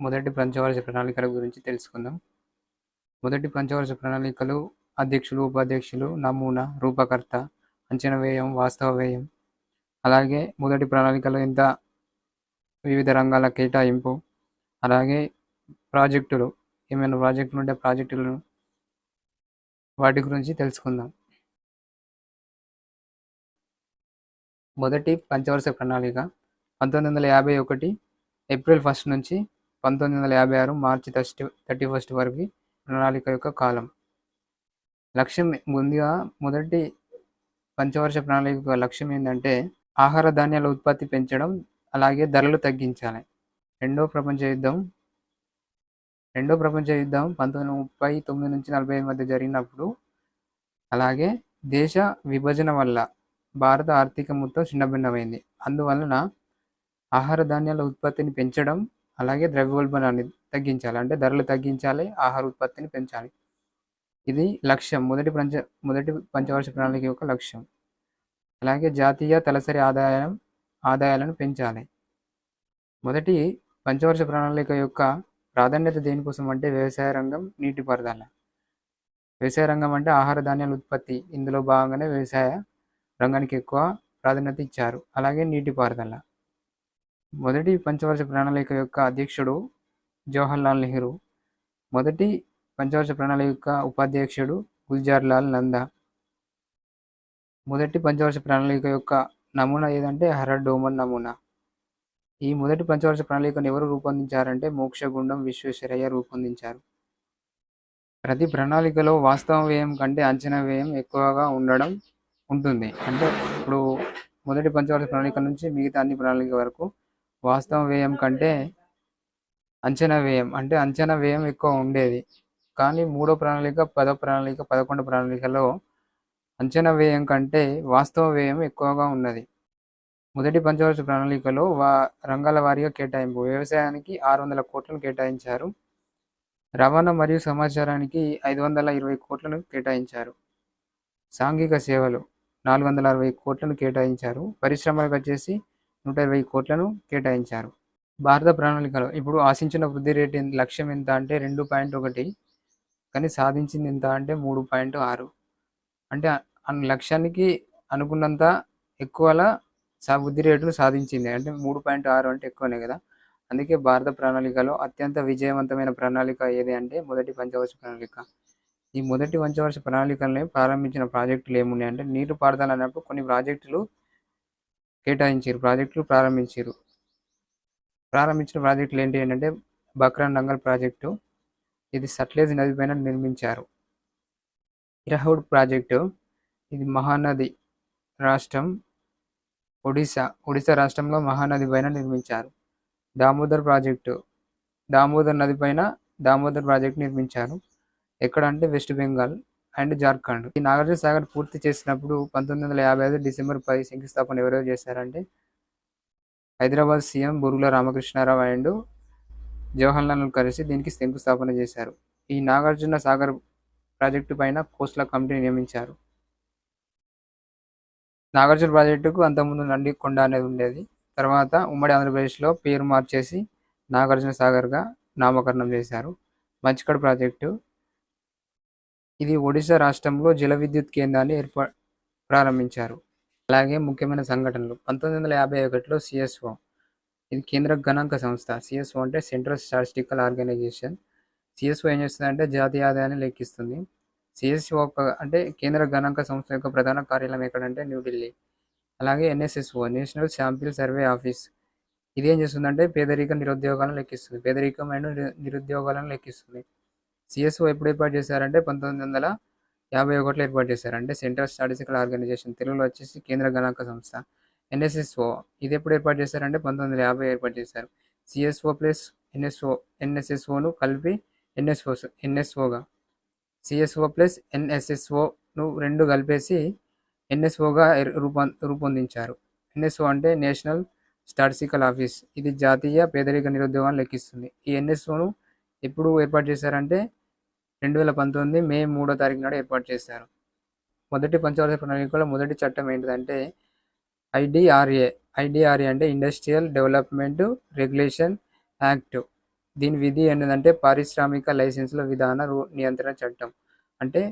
మొదటి పంచవార్షిక ప్రణాళికల గురించి తెలుసుకుందాం. మొదటి పంచవార్షిక ప్రణాళికలు అధ్యక్షులు ఉపాధ్యక్షులు నమూనా రూపకర్త అంచనా వ్యయం వాస్తవ వ్యయం. అలాగే మొదటి ప్రణాళికలో ఎంత వివిధ రంగాల కేటాయింపు. అలాగే ప్రాజెక్టులు ఏమైనా ప్రాజెక్టులు ఉంటే ప్రాజెక్టులను వాటి గురించి తెలుసుకుందాం. మొదటి పంచవర్ష ప్రణాళిక పంతొమ్మిది వందల యాభై ఒకటి ఏప్రిల్ ఫస్ట్ నుంచి పంతొమ్మిది వందల యాభై ఆరు మార్చి థర్టీ థర్టీ ఫస్ట్ వరకు ప్రణాళిక యొక్క కాలం. లక్ష్యం ముందుగా మొదటి పంచవర్ష ప్రణాళిక లక్ష్యం ఏంటంటే ఆహార ధాన్యాల ఉత్పత్తి పెంచడం అలాగే ధరలు తగ్గించాలి. రెండో ప్రపంచ యుద్ధం రెండో ప్రపంచ యుద్ధం పంతొమ్మిది ముప్పై తొమ్మిది నుంచి నలభై ఐదు మధ్య జరిగినప్పుడు అలాగే దేశ విభజన వల్ల భారత ఆర్థిక మొత్తం చిన్నభిన్నమైంది అందువలన ఆహార ధాన్యాల ఉత్పత్తిని పెంచడం అలాగే ద్రవ్యోల్బణాన్ని తగ్గించాలి. అంటే ధరలు తగ్గించాలి ఆహార ఉత్పత్తిని పెంచాలి. ఇది లక్ష్యం. మొదటి పంచ మొదటి పంచవర్ష ప్రణాళిక యొక్క లక్ష్యం. అలాగే జాతీయ తలసరి ఆదాయం ఆదాయాలను పెంచాలి. మొదటి పంచవర్ష ప్రణాళిక యొక్క ప్రాధాన్యత దేనికోసం అంటే వ్యవసాయ రంగం నీటిపారుదల. వ్యవసాయ రంగం అంటే ఆహార ధాన్యాల ఉత్పత్తి. ఇందులో భాగంగానే వ్యవసాయ రంగానికి ఎక్కువ ప్రాధాన్యత ఇచ్చారు. అలాగే నీటిపారుదల. మొదటి పంచవర్ష ప్రణాళిక యొక్క అధ్యక్షుడు జవహర్లాల్ నెహ్రూ మొదటి పంచవర్ష ప్రణాళిక యొక్క ఉపాధ్యక్షుడు గుల్జార్ లాల్ నందా. మొదటి పంచవర్ష ప్రణాళిక యొక్క నమూనా ఏదంటే హర డోమన్ నమూనా. ఈ మొదటి పంచవర్ష ప్రణాళికను ఎవరు రూపొందించారంటే మోక్షగుండం విశ్వేశ్వరయ్య రూపొందించారు. ప్రతి ప్రణాళికలో వాస్తవ వ్యయం కంటే అంచనా వ్యయం ఎక్కువగా ఉండడం ఉంటుంది. అంటే ఇప్పుడు మొదటి పంచవర్ష ప్రణాళిక నుంచి మిగతా అన్ని ప్రణాళిక వరకు వాస్తవ వ్యయం కంటే అంచనా వ్యయం. అంటే అంచనా వ్యయం ఎక్కువ ఉండేది. కానీ మూడో ప్రణాళిక పదో ప్రణాళిక పదకొండు ప్రణాళికలో అంచనా వ్యయం కంటే వాస్తవ వ్యయం ఎక్కువగా ఉన్నది. మొదటి పంచవర్ష ప్రణాళికలో వా రంగాల వారీగా కేటాయింపు. వ్యవసాయానికి ఆరు వందల కోట్లను కేటాయించారు. రవాణా మరియు సమాచారానికి ఐదు వందల ఇరవై కోట్లను కేటాయించారు. సాంఘిక సేవలు నాలుగు వందల అరవై కోట్లను కేటాయించారు. పరిశ్రమలకు వచ్చేసి నూట ఇరవై కోట్లను కేటాయించారు. భారత ప్రణాళికలో ఇప్పుడు ఆశించిన వృద్ధి రేటు లక్ష్యం ఎంత అంటే రెండు పాయింట్ ఒకటి కానీ సాధించింది ఎంత అంటే మూడు పాయింట్ ఆరు. అంటే లక్ష్యానికి అనుకున్నంత ఎక్కువలా సా వృద్ధి రేటును సాధించింది. అంటే మూడు పాయింట్ ఆరు అంటే ఎక్కువనే కదా? అందుకే భారత ప్రణాళికలో అత్యంత విజయవంతమైన ప్రణాళిక ఏది అంటే మొదటి పంచవర్ష ప్రణాళిక. ఈ మొదటి పంచవర్ష ప్రణాళికల్ని ప్రారంభించిన ప్రాజెక్టులు ఏమున్నాయి అంటే నీరు పారుదల అన్నప్పుడు కొన్ని ప్రాజెక్టులు కేటాయించారు ప్రాజెక్టులు ప్రారంభించారు. ప్రారంభించిన ప్రాజెక్టులు ఏంటి అంటే బక్రా నంగల్ ప్రాజెక్టు. ఇది సట్లేజ్ నది పైన నిర్మించారు. ఇరహౌడ్ ప్రాజెక్టు. ఇది మహానది రాష్ట్రం. ఒడిశా ఒడిశా రాష్ట్రంలో మహానది పైన నిర్మించారు. దామోదర్ ప్రాజెక్టు. దామోదర్ నది పైన దామోదర్ ప్రాజెక్టు నిర్మించారు. ఎక్కడ అంటే వెస్ట్ బెంగాల్. అండ్ జార్ఖండ్. ఈ నాగార్జున సాగర్ పూర్తి చేసినప్పుడు పంతొమ్మిది వందల యాభై ఐదు డిసెంబర్ పది శంకుస్థాపన ఎవరెవరు చేశారంటే హైదరాబాద్ సీఎం బురుగుల రామకృష్ణారావు అండ్ జవహర్లాల్ నెహ్రూ కలిసి దీనికి శంకుస్థాపన చేశారు. ఈ నాగార్జున సాగర్ ప్రాజెక్టు పైన కోస్ట్ల కమిటీ నియమించారు. నాగార్జున ప్రాజెక్టుకు అంతకుముందు నండి కొండ అనేది ఉండేది. తర్వాత ఉమ్మడి ఆంధ్రప్రదేశ్లో పేరు మార్చేసి నాగార్జున సాగర్గా నామకరణం చేశారు. మంచికడ్ ప్రాజెక్టు ఇది ఒడిశా రాష్ట్రంలో జల విద్యుత్ కేంద్రాన్ని ఏర్పా ప్రారంభించారు. అలాగే ముఖ్యమైన సంఘటనలు. పంతొమ్మిది వందల యాభై ఒకటిలో సిఎస్ఓ ఇది కేంద్ర గణాంక సంస్థ. సిఎస్ఓ అంటే సెంట్రల్ స్టాటిస్టికల్ ఆర్గనైజేషన్. సిఎస్ఓ ఏం చేస్తుంది జాతీయ ఆదాయాన్ని లెక్కిస్తుంది. సిఎస్ఓ అంటే కేంద్ర గణాంక సంస్థ యొక్క ప్రధాన కార్యాలయం ఎక్కడంటే న్యూఢిల్లీ అలాగే NSSO national sample survey office. ఇది ఏం చేస్తుందంటే పేదరిక నిరుద్యోగాలను లెక్కిస్తుంది. పేదరికం అండ్ నిరు- నిరుద్యోగాలను లెక్కిస్తుంది. సిఎస్ఓ ఎప్పుడు ఏర్పాటు చేశారంటే పంతొమ్మిది వందల యాభై ఒకటిలో ఏర్పాటు చేశారు. అంటే సెంట్రల్ స్టాటిస్టికల్ ఆర్గనైజేషన్ తెలుగులో వచ్చేసి కేంద్ర గణాంక సంస్థ ఎన్ఎస్ఎస్ఓ ఇది ఎప్పుడు ఏర్పాటు చేశారంటే పంతొమ్మిది వందల యాభై ఏర్పాటు చేశారు. సిఎస్ఓ ప్లస్ ఎన్ఎస్ఓ ఎన్ఎస్ఎస్ఓను కలిపి ఎన్ఎస్ఓ ఎన్ఎస్ఓగా సిఎస్ఓ ప్లస్ ఎన్ఎస్ఎస్ఓను రెండు కలిపేసి ఎన్ఎస్ఓగా రూపొం రూపొందించారు. ఎన్ఎస్ఓ అంటే నేషనల్ స్టాటిస్టికల్ ఆఫీస్. ఇది జాతీయ పేదరిక నిరుద్యోగాన్ని లెక్కిస్తుంది. ఈ ఎన్ఎస్ఓను ఎప్పుడు ఏర్పాటు చేశారంటే రెండు వేల పంతొమ్మిది మే మూడో తారీఖు నాడు ఏర్పాటు చేశారు. మొదటి పంచవర్ష ప్రణాళికలో మొదటి చట్టం ఏంటిదంటే ఐడిఆర్ఏ ఐడిఆర్ఏ అంటే ఇండస్ట్రియల్ డెవలప్మెంట్ రెగ్యులేషన్ యాక్ట్. దీని విధి ఏంటంటే పారిశ్రామిక లైసెన్సుల విధాన రూ నియంత్రణ చట్టం. అంటే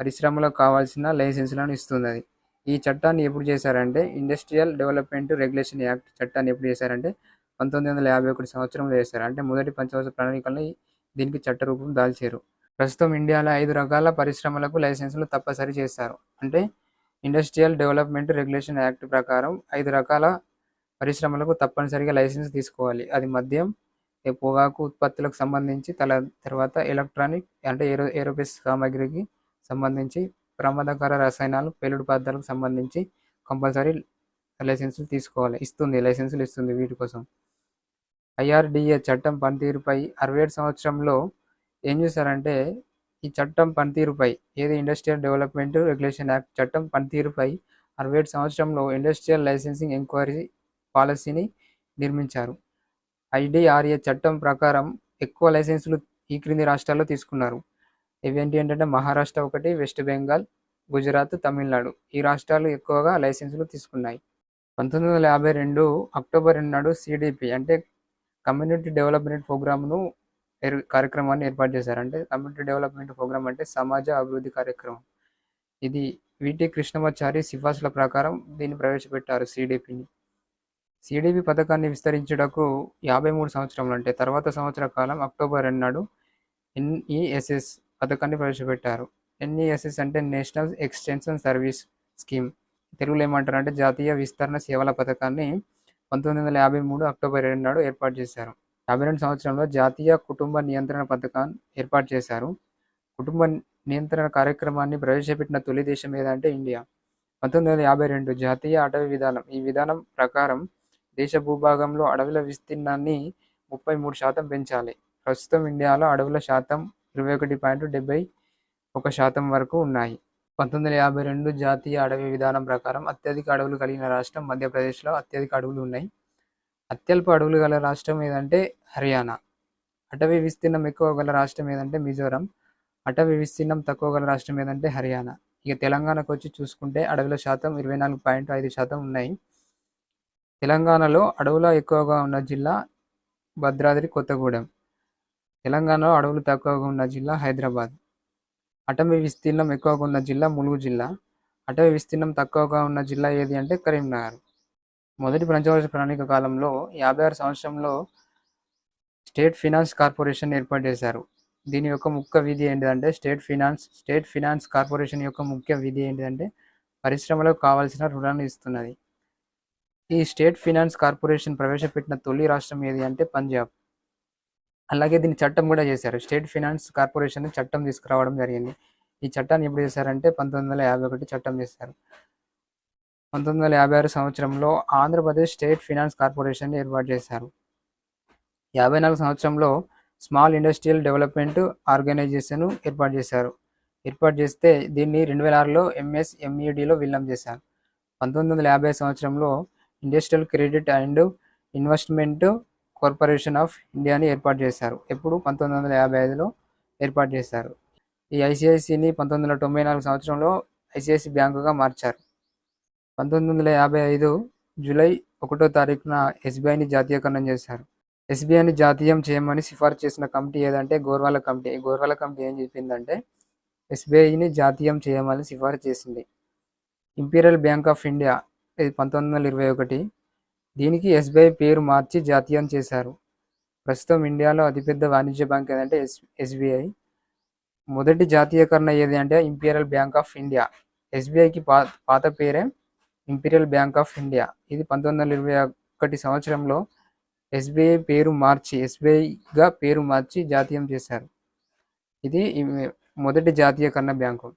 పరిశ్రమలకు కావాల్సిన లైసెన్సులను ఇస్తుంది అది ఈ చట్టాన్ని ఎప్పుడు చేశారంటే ఇండస్ట్రియల్ డెవలప్మెంట్ రెగ్యులేషన్ యాక్ట్ చట్టాన్ని ఎప్పుడు చేశారంటే పంతొమ్మిది వందల యాభై ఒకటి సంవత్సరంలో చేశారు. అంటే మొదటి పంచవర్ష ప్రణాళికలను దీనికి చట్టరూపం దాల్చారు. ప్రస్తుతం ఇండియాలో ఐదు రకాల పరిశ్రమలకు లైసెన్సులు తప్పనిసరి చేస్తారు. అంటే ఇండస్ట్రియల్ డెవలప్మెంట్ రెగ్యులేషన్ యాక్ట్ ప్రకారం ఐదు రకాల పరిశ్రమలకు తప్పనిసరిగా లైసెన్స్ తీసుకోవాలి. అది మద్యం పొగాకు ఉత్పత్తులకు సంబంధించి తల తర్వాత ఎలక్ట్రానిక్ అంటే ఏరో ఏరోపేస్ సామాగ్రికి సంబంధించి ప్రమాదకర రసాయనాలు పేలుడు పదార్థాలకు సంబంధించి కంపల్సరీ లైసెన్సులు తీసుకోవాలి. ఇస్తుంది లైసెన్సులు ఇస్తుంది వీటి కోసం. ఐఆర్డిఏ చట్టం పనితీరుపై అరవై ఏడు సంవత్సరంలో ఏం చేశారంటే ఈ చట్టం పనితీరుపై ఏది ఇండస్ట్రియల్ డెవలప్మెంట్ రెగ్యులేషన్ యాక్ట్ చట్టం పనితీరుపై అరవై ఏడు సంవత్సరంలో ఇండస్ట్రియల్ లైసెన్సింగ్ ఎంక్వైరీ పాలసీని నిర్మించారు. ఐడిఆర్ఏ చట్టం ప్రకారం ఎక్కువ లైసెన్సులు ఈ క్రింది రాష్ట్రాల్లో తీసుకున్నారు. ఇవేంటి ఏంటంటే మహారాష్ట్ర ఒకటి వెస్ట్ బెంగాల్ గుజరాత్ తమిళనాడు. ఈ రాష్ట్రాలు ఎక్కువగా లైసెన్సులు తీసుకున్నాయి. పంతొమ్మిది వందల యాభై రెండు అక్టోబర్ రెండు నాడు సిడిపి అంటే కమ్యూనిటీ డెవలప్మెంట్ ప్రోగ్రామ్ను ఏర్- కార్యక్రమాన్ని ఏర్పాటు చేశారు. అంటే కమ్యూనిటీ డెవలప్మెంట్ ప్రోగ్రామ్ అంటే సమాజ అభివృద్ధి కార్యక్రమం. ఇది విటి కృష్ణమాచారి సిఫార్సుల ప్రకారం దీన్ని ప్రవేశపెట్టారు సిడిపిని సిడిపి పథకాన్ని విస్తరించుటకు యాభై మూడు సంవత్సరములు అంటే తర్వాత సంవత్సర కాలం అక్టోబర్ రెండు నాడు ఎన్ఈఎస్ఎస్ పథకాన్ని ప్రవేశపెట్టారు. ఎన్ఈఎస్ఎస్ అంటే నేషనల్ ఎక్స్టెన్షన్ సర్వీస్ స్కీమ్. తెలుగులో ఏమంటారు అంటే జాతీయ విస్తరణ సేవల పథకాన్ని పంతొమ్మిది వందల యాభై మూడు అక్టోబర్ రెండు నాడు ఏర్పాటు చేశారు. యాభై రెండు సంవత్సరంలో జాతీయ కుటుంబ నియంత్రణ పథకాన్ని ఏర్పాటు చేశారు. కుటుంబ నియంత్రణ కార్యక్రమాన్ని ప్రవేశపెట్టిన తొలి దేశం ఏదంటే ఇండియా. పంతొమ్మిది వందల యాభై రెండు జాతీయ అటవీ విధానం. ఈ విధానం ప్రకారం దేశ భూభాగంలో అడవుల విస్తీర్ణాన్ని ముప్పై మూడు శాతం పెంచాలి. ప్రస్తుతం ఇండియాలో అడవుల శాతం ఇరవై ఒకటి పాయింట్ డెబ్బై ఒక శాతం వరకు ఉన్నాయి. పంతొమ్మిది వందల యాభై రెండు జాతీయ అడవి విధానం ప్రకారం అత్యధిక అడవులు కలిగిన రాష్ట్రం మధ్యప్రదేశ్లో అత్యధిక అడవులు ఉన్నాయి. అత్యల్ప అడవులు గల రాష్ట్రం ఏదంటే హర్యానా. అటవీ విస్తీర్ణం ఎక్కువ గల రాష్ట్రం ఏదంటే మిజోరం. అటవీ విస్తీర్ణం తక్కువ గల రాష్ట్రం ఏదంటే హర్యానా. ఇక తెలంగాణకు వచ్చి చూసుకుంటే అడవుల శాతం ఇరవై నాలుగు పాయింట్ ఐదు శాతం ఉన్నాయి. తెలంగాణలో అడవుల ఎక్కువగా ఉన్న జిల్లా భద్రాద్రి కొత్తగూడెం. తెలంగాణలో అడవులు తక్కువగా ఉన్న జిల్లా హైదరాబాద్. అటవీ విస్తీర్ణం ఎక్కువగా ఉన్న జిల్లా ములుగు జిల్లా. అటవీ విస్తీర్ణం తక్కువగా ఉన్న జిల్లా ఏది అంటే కరీంనగర్. మొదటి పంచవర్ష ప్రణాళిక కాలంలో యాభై ఆరు సంవత్సరంలో స్టేట్ ఫినాన్స్ కార్పొరేషన్ ఏర్పాటు చేశారు. దీని యొక్క ముఖ్య విధి ఏంటిదంటే state finance state finance corporation యొక్క ముఖ్య విధి ఏంటిదంటే పరిశ్రమలకు కావాల్సిన రుణాలు ఇస్తున్నది. ఈ స్టేట్ ఫినాన్స్ కార్పొరేషన్ ప్రవేశపెట్టిన తొలి రాష్ట్రం ఏది అంటే పంజాబ్. అలాగే దీని చట్టం కూడా చేశారు. స్టేట్ ఫినాన్స్ కార్పొరేషన్ చట్టం తీసుకురావడం జరిగింది. ఈ చట్టాన్ని ఎప్పుడు చేశారంటే పంతొమ్మిది వందల యాభై ఒకటి చట్టం చేశారు. పంతొమ్మిది వందల యాభై ఆరు సంవత్సరంలో ఆంధ్రప్రదేశ్ స్టేట్ ఫినాన్స్ కార్పొరేషన్ ఏర్పాటు చేశారు. యాభై నాలుగు సంవత్సరంలో స్మాల్ ఇండస్ట్రియల్ డెవలప్మెంట్ ఆర్గనైజేషన్ ఏర్పాటు చేశారు. ఏర్పాటు చేస్తే దీన్ని రెండు వేల ఆరులో ఎంఎస్ఎంఈడిలో విలీనం చేశారు. పంతొమ్మిది వందల యాభై సంవత్సరంలో industrial credit and investment corporation of ఇండియాని ఏర్పాటు చేశారు. ఎప్పుడు? పంతొమ్మిది వందల యాభై ఐదులో ఏర్పాటు చేశారు. ఈ ఐసిఐసిని పంతొమ్మిది వందల తొంభై నాలుగు సంవత్సరంలో ఐసిఐసి బ్యాంకుగా మార్చారు. పంతొమ్మిది వందల యాభై ఐదు జూలై ఒకటో తారీఖున ఎస్బీఐని జాతీయకరణం చేశారు. ఎస్బీఐని జాతీయం చేయమని సిఫార్సు చేసిన కమిటీ ఏదంటే గోర్వాల కమిటీ. గోర్వాల కమిటీ ఏం చెప్పిందంటే ఎస్బీఐని జాతీయం చేయమని సిఫార్సు చేసింది. ఇంపీరియల్ బ్యాంక్ ఆఫ్ ఇండియా ఇది పంతొమ్మిది వందల ఇరవై ఒకటి. దీనికి ఎస్బీఐ పేరు మార్చి జాతీయం చేశారు. ప్రస్తుతం ఇండియాలో అతిపెద్ద వాణిజ్య బ్యాంక్ ఏదంటే ఎస్ ఎస్బీఐ. మొదటి జాతీయకరణ ఏది అంటే ఇంపీరియల్ బ్యాంక్ ఆఫ్ ఇండియా. ఎస్బీఐకి పా పాత పేరే ఇంపీరియల్ బ్యాంక్ ఆఫ్ ఇండియా. ఇది పంతొమ్మిది వందల ఇరవై ఒకటి సంవత్సరంలో ఎస్బీఐ పేరు మార్చి ఎస్బీఐగా పేరు మార్చి జాతీయం చేశారు. ఇది మొదటి జాతీయకరణ బ్యాంకు.